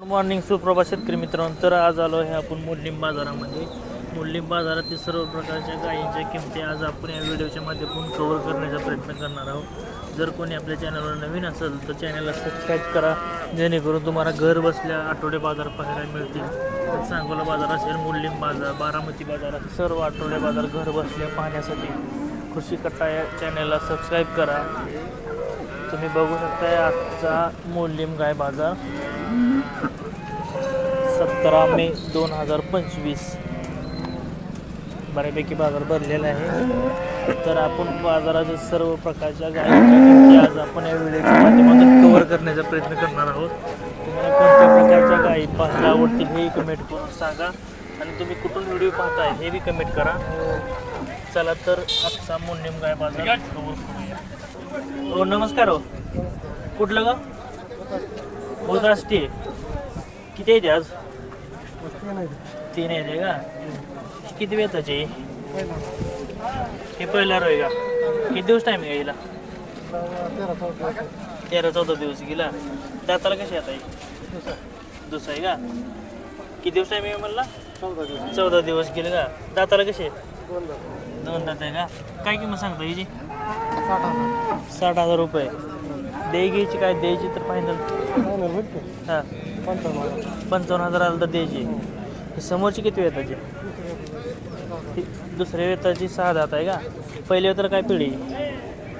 Good morning Suprabha शेतकरी मित्रांनो. तर आज आलो आहे आपण मोडलिंब बाजारामध्ये. मोडलिंब बाजारातील सर्व प्रकारच्या गायींच्या किमती आज आपण या व्हिडिओच्या माध्यमातून कव्हर करण्याचा प्रयत्न करणार आहोत. जर कोणी आपल्या चॅनलवर नवीन असेल तर चॅनलला सबस्क्राईब करा. जेणेकरून तुम्हाला घर बसल्या आठवडे बाजार पाहायला मिळतील. तर सांगोला बाजार असेल मोडलिंब बाजार बारामती बाजार सर्व आठवडे बाजार घर बसल्या पाहण्यासाठी कृषी कट्टा या चॅनलला सबस्क्राईब करा. तुम्ही बघू शकता आजचा मोडलिंब गाय बाजार. सतरा मे दोन हजार पंचवीस. बऱ्यापैकी बाजार भरलेला आहे. तर आपण बाजारातील सर्व प्रकारच्या गायींच्या किमती आज आपण या व्हिडिओच्या माध्यमातून कव्हर करण्याचा प्रयत्न करणार आहोत. तुम्हाला कोणत्या प्रकारच्या गायी पाहायला आवडतील हेही कमेंट करून सांगा. आणि तुम्ही कुठून व्हिडिओ पाहताय हे बी कमेंट करा. चला तर आजचा मोडलिम गाय बाजार. कव्हर करूया हो नमस्कार हो. कुठलं गाव बहुराष्ट्रीय किती येते आज तीन येते का किती वेताचे हे पहिला रोय का किती दिवस टाईम आहे हिला तेरा चौदा दिवस गेला दाताला कशी आता दुसरा आहे का किती दिवस टाईम आहे म्हणला चौदा दिवस गेले का दाताला कसे दोन दात आहे का काय किंमत सांगता हिची साठ हजार रुपये द्याय घ्यायची काय द्यायची तर फायनल हां. पंचावन्न हजार. आलं तर द्यायची ही. समोरची किती वेताची? दुसऱ्या वेताची सहा दात आहे का? पहिल्या तर काय पिढी?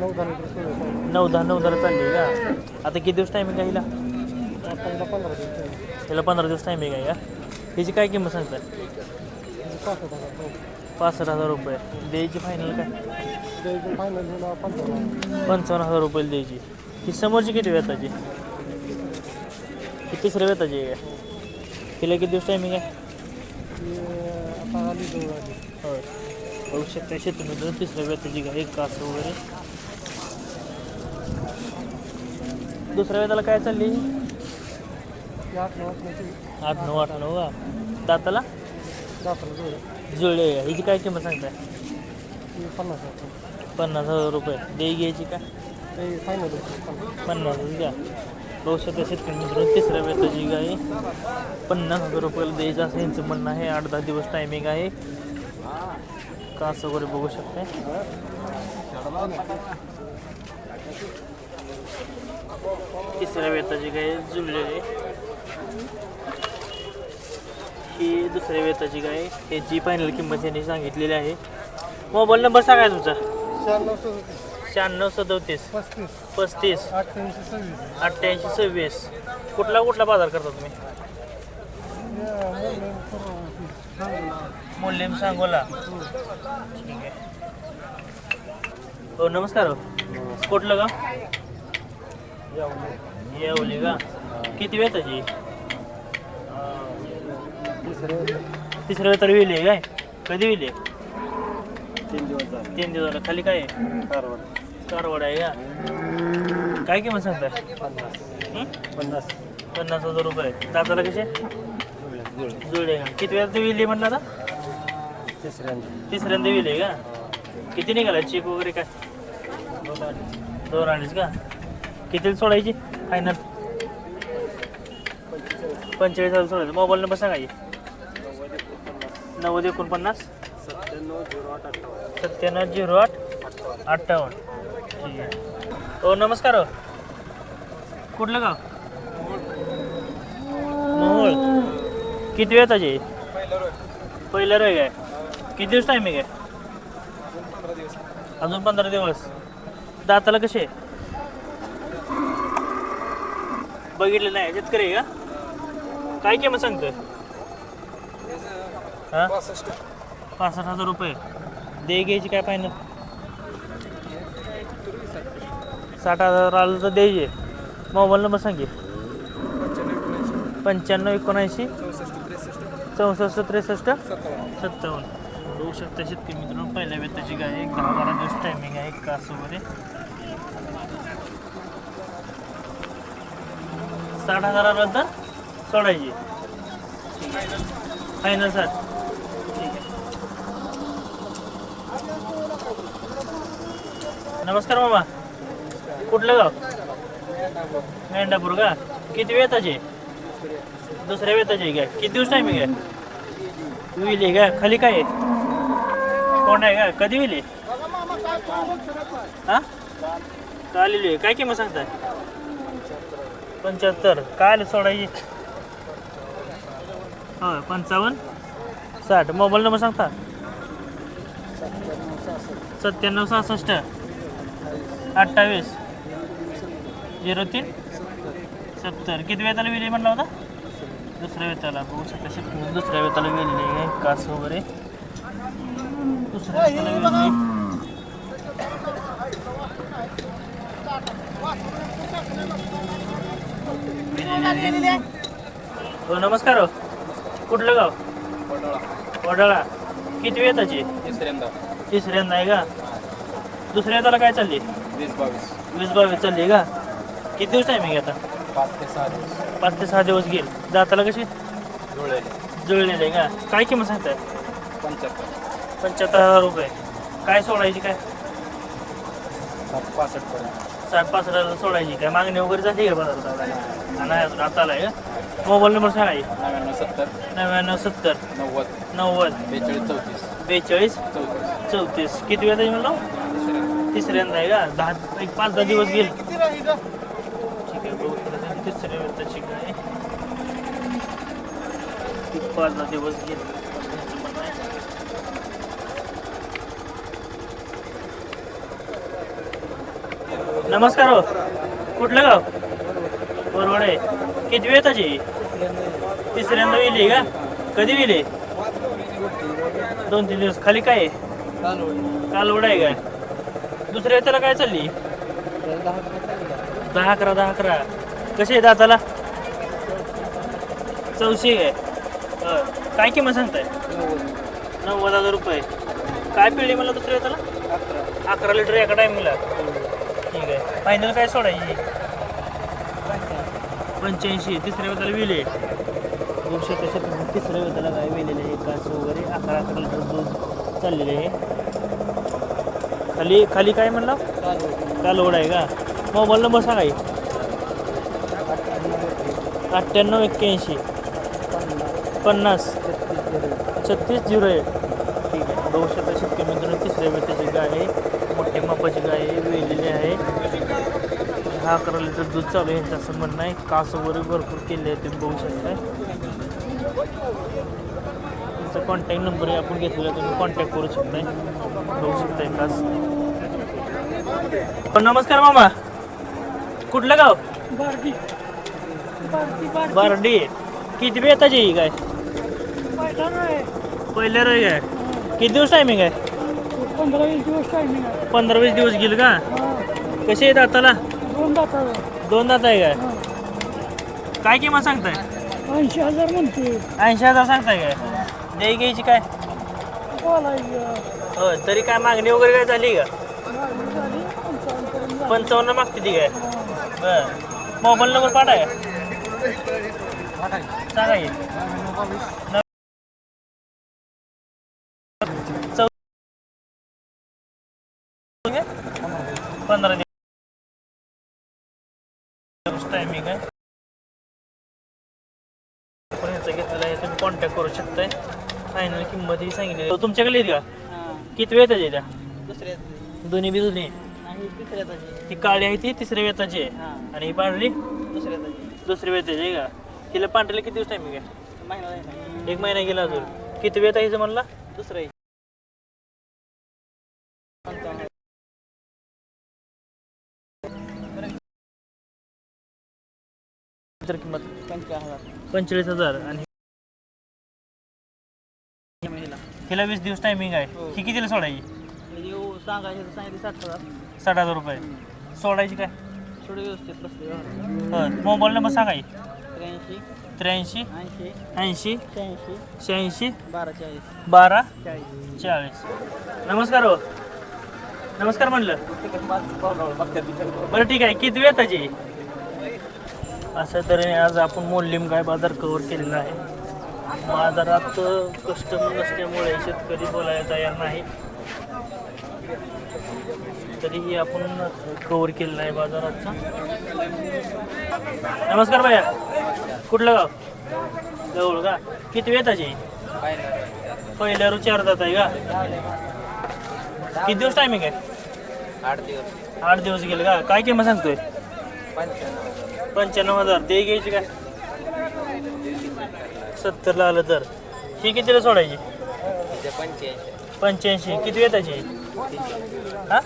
नऊ दहा नऊ दहा चालली का? आता किती दिवस टायमिंग आहे हिला? हिला पंधरा दिवस टायमिंग आहे. का हिची काय किंमत सांगताय? पासष्ट हजार रुपये. द्यायची फायनल काय? पंचावन्न हजार. रुपये द्यायची ही समोरची किती वेताची ही तिसऱ्या वेताची आहे का तिला किती दिवस टायमिंग आहे? होय बघू शकता शेतून तिसऱ्या वेताची गाय कास वगैरे. दुसऱ्या वेताला काय चालली? आठ नऊ आठ नऊ का? दाताला? जुळले आहे. हिची काय किंमत सांगताय? पन्नास हजार रुपये. देई घ्यायची का? पन्नास का बघू शकता शेतकरी मित्र तिसऱ्या वेताची गाय पन्नास हजार रुपयाला द्यायचं असं यांचं म्हणणं आहे. आठ दहा दिवस टायमिंग आहे. कास वगैरे बघू शकता तिसऱ्या वेताची गाय जुळलेली आहे. ही दुसऱ्या वेताची गाय याची फायनल किंमत यांनी सांगितलेली आहे. मोबाईल नंबर सांगा तुमचा. शहाण्णव सदोतीस. पस्तीस. पस्तीस. अठ्ठ्याऐंशी सव्वीस. अठ्ठ्याऐंशी सव्वीस. कुठला कुठला बाजार करता तुम्ही? मूल्यम सांगोला. ठीक आहे. हो नमस्कार हो. कुठलं का येवली का? किती वेळ त्याची तिसऱ्या वेळ तर विली आहे काय? कधी विली आहे? तीन दिवस झाले. तीन दिवसाला खाली काय आहे? कारवाड आहे का काय किंमत सांगताय? पन्नास? पन्नास. पन्नास हजार रुपये. दाताला कसे? जुळले का किती वेळा ते विली म्हणला आता? तिसऱ्यांदा. तिसऱ्यांदा विले का? किती निघाला? चेक वगैरे काय? दोन अडीच. का? किती सोडायची? फायनल पंचेचाळीस हजार सोडायचं. मोबाईल नंबर सांगा की. नव्वद एकोणपन्नास. सत्त्याण्णव झिरो आठ अठ्ठावन्न. ठीक आहे हो नमस्कार हो. कुठलं गाव? मोहोळ. किती वेळ त्याचे? पहिलं रोय काय किती दिवस टायमिंग आहे अजून पंधरा दिवस. दाताला कसे बघितले नाही. शेतकरी आहे का? काय किंमत सांगतोय? हा? पासष्ट. पासष्ट हजार रुपये. दे घ्यायची काय फायनल साठ हजार आलं तर द्यायचे. मोबाईल नंबर सांगे पंच्याण्णव एकोणऐंशी. चौसष्ट त्रेसष्ट. सत्तावन्न. बघू शकता शेतकरी मित्रांनो पहिल्या वेताची गाय एक दहा बारा दिवस टायमिंग आहे कास वगैरे. साठ हजार आलं तर सोडायची. फायनल सर ठीक आहे. नमस्कार बाबा कुठलं गाव? मेंढापूर का? किती वेताचे? दुसऱ्या वेताची आहे काय किती दिवस टायमिंग आहे विली का? खाली काय आहे? कोण आहे का? कधी विली हा? काल आहे? काय किंमत सांगताय? पंच्याहत्तर. काय आलं सोडायची? हो पंचावन्न? साठ. मोबाईल नंबर सांगता? सत्त्याण्णव सहासष्ट. अठ्ठावीस. झिरो तीन सत्तर. किती वेताला विली म्हणला होता? दुसऱ्या वेताला बघू शकता शेतकरी. दुसऱ्या वेताला गेलेली आहे. कास वगैरे. दुसऱ्या वेताला वेलेली हो नमस्कार हो. कुठलं गाव? वडाळा. किती वेताची तिसऱ्यांदा. तिसऱ्यांदा आहे का? दुसऱ्या वेताला काय चालली? वीस बावीस. वीस बावीस चालली का? किती दिवस टायमिंग आता? पाच ते सहा दिवस. पाच ते सहा दिवस गेल. दाताला कशी? जुळले जुळलेली आहे का? काय किंमत सांगताय? पंच्याहत्तर. पंच्याहत्तर हजार रुपये. काय सोडायची काय? सात पासष्ट पर्यंत. साठ पाच हजार सोडायची काय? मागणी वगैरे झाली का बाजारात नाही अजून आता आलाय का? मोबाईल नंबर सांगा. नव्याण्णव सत्तर. नव्याण्णव सत्तर. नव्वद. नव्वद. बेचाळीस चौतीस. बेचाळीस चौतीस. चौतीस. किती वेळ म्हणलं? तिसऱ्यांदा आहे का? दहा एक पाच दहा दिवस गेल ठीक आहे बघू शकता तिसऱ्या वेळची काय एक पाच दहा दिवस घेत नमस्कार हो. कुठलं गाव? बरोबर आहे किती वेळ त्याची तिसऱ्यांदा विली का? कधी विली? दोन तीन दिवस. खाली काय कालवड आहे काय? दुसऱ्या त्याला काय चालली? दहा अकरा दहा अकरा. कशी आहे दाताला चौशे काय हं. काय किंमत सांगताय? नव्वद हजार रुपये. काय पिळली मला दुसऱ्या त्याला अकरा. लिटर एका टायमिंगला. ठीक आहे. फायनल काय सोडायची पंच्याऐंशी. तिसऱ्या वेताला विले दोनशे कशा तिसऱ्या वेताला काय विलेले आहे कास वगैरे. अकरा अकरा लिटर दूध चाललेले आहे. खाली खाली काय म्हणला? कालवड आहे का? मोबाईल नंबर सांगा की. अठ्ठ्याण्णव एक्क्याऐंशी. पन्नास. छत्तीस झिरो एक. ठीक आहे. बघू शकता शेतकरी मित्रांनो तिसऱ्या वेताची गाय आहे. मोठ्या मापाची गाय आहे. वेलेली आहे. दहा अकरा लिटर दूध चालू आहे यांचं असं म्हणणं आहे. कास वगैरे भरपूर केले आहे तुम्ही बघू शकता. तुमचा कॉन्टॅक्ट नंबर आहे. आपण घेतलेला तुम्ही कॉन्टॅक्ट करू शकताय बघू शकताय कास. पण नमस्कार मामा. कुठलं गाव? बारडी किती वेळ येताची ही काय? पहिल्या रोय काय किती दिवस टायमिंग आहे? पंधरा वीस दिवस टायमिंग आहे पंधरा वीस दिवस गेल का? कसे आहेत आताला? दोन दाता दोन दात आहे काय? काय किंमत सांगताय? ऐंशी हजार म्हणते ऐंशी हजार सांगताय काय? द्याय घ्यायची काय? बोलायचं हो तरी काय मागणी वगैरे काय झाली का. पंचावन्न मागते ती काय? बर. मोबाईल नंबर पाठाय सांगा पंधरा दिवस टायमिंग आहे घेतलेलं आहे तुम्ही कॉन्टॅक्ट करू शकताय फायनल किंमत ही सांगितली. तुमच्याकडे येते का किती वेळ त्याच्या त्या दुसऱ्या दोन्ही बी दोन्ही ती काळी आहे ती तिसऱ्या वेताची आहे. आणि ही पांढरी? दुसऱ्या दुसरी वेताची आहे का? तिला पांढरीला किती दिवस टायमिंग आहे महिना एक महिना गेला अजून. किती वेळ आहे हिचं म्हणला? दुसरं तर किंमत हजार पंचेचाळीस हजार. आणि महिला हिला वीस दिवस टायमिंग आहे. हो. ही कितीला सोडायची? म्हणजे सांगायचं तर सांगितलं साठ हजार. साठ हजार रुपये. सोडायची काय? थोडं व्यवस्थित बसले व्यवहार. हो मोबाईल नंबर सांगा की. त्र्याऐंशी त्र्याऐंशी ऐंशी ऐंशी शहाऐंशी शहाऐंशी बारा चाळीस. बारा चाळीस. चाळीस. नमस्कार हो. नमस्कार म्हणलं. बरं ठीक आहे. किती वेळ त्याची असं तऱ्हेने आज आपण मोडलीम गाय बाजार कव्हर केलेला आहे. बाजारात कस्टमर नसल्यामुळे शेतकरी बोलायला तयार नाही. तरीही आपण कव्हर केलेला आहे बाजाराचा. नमस्कार भैया. कुठलं गाव? जवळ का? किती वेताची पहिल्यावर चार जात आहे का? किती दिवस टायमिंग आहे? आठ दिवस. आठ दिवस गेले का? काय किंमत सांगतोय? पंच्याण्णव. हजार. ते घ्यायची काय? सत्तरला आलं तर. ही कितीला सोडायची? पंच्याऐंशी. पंच्याऐंशी. किती वेताची हा?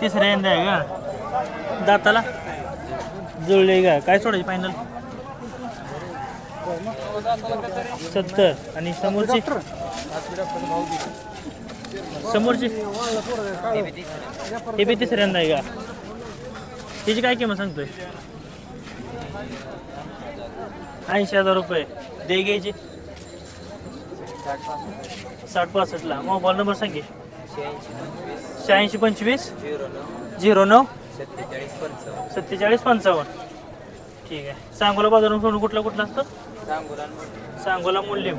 तिसऱ्यांदा आहे का? दाताला? जुळले का? काय सोडायची फायनल सत्तर. आणि समोरची? समोरची? हे बी तिसऱ्यांदा आहे का? त्याची काय किंमत सांगतोय? ऐंशी हजार रुपये. दे घ्यायची. साठ पासष्टला. मोबाईल नंबर सांगे शहाऐंशी पंचवीस. झिरो नऊ. सत्तेचाळीस पंचावन्न. सत्तेचाळीस पंचावन्न ठीक आहे. सांगोला बाजारून सोडून कुठला कुठला असतं? सांगोला सांगोला मूल्य